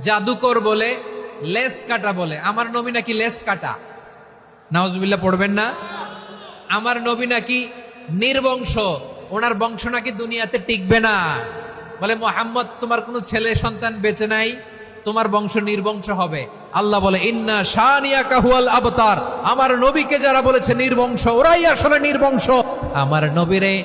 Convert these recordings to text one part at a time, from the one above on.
জাদুকর বলে, লেস কাটা বলে। আমার নবী নাকি লেস কাটা? নাওজবিল্লা পড়বেন না? আমার নবী নাকি নির্বংশ? ওনার বংশ নাকি দুনিয়াতে টিকবে না। বলে, মোহাম্মদ, তোমার কোনো ছেলে সন্তান বেঁচে নাই? তোমার বংশ নির্বংশ হবে। আল্লাহ বলে, ইন্না শানিয়া কাহুয়াল আবতার। আমার নবীকে যারা বলেছে নির্বংশ, ওরাই আসলে নির্বংশ। আমার নবীরে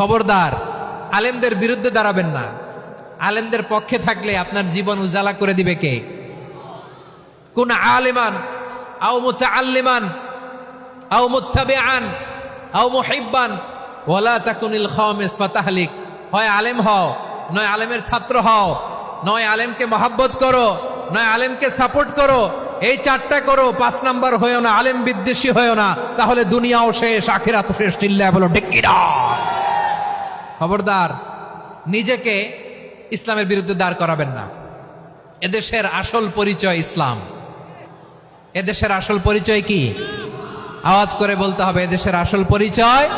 খবরদার, আলেমদের বিরুদ্ধে দাঁড়াবেন না। আলেমদের পক্ষে থাকলে আপনার জীবন উজালা করে দিবে কে? কোন আলেমান, আও আন আলেম হও, নয় আলেমের ছাত্র হও, নয় আলেমকে করো, নয় আলেমকে সাপোর্ট করো, এই চারটা করো, পাঁচ নাম্বার হয়েও না, আলেম বিদ্বেষী হয়েও না, তাহলে দুনিয়াও শেষ আখিরাত শেষ, চিল্লায় বলো ডেকিরা খবরদার, নিজেকে ইসলামের বিরুদ্ধে দাঁড় করাবেন না। এদেশের আসল পরিচয় ইসলাম। এদেশের আসল পরিচয় কি? আওয়াজ করে বলতে হবে, এদেশের আসল পরিচয়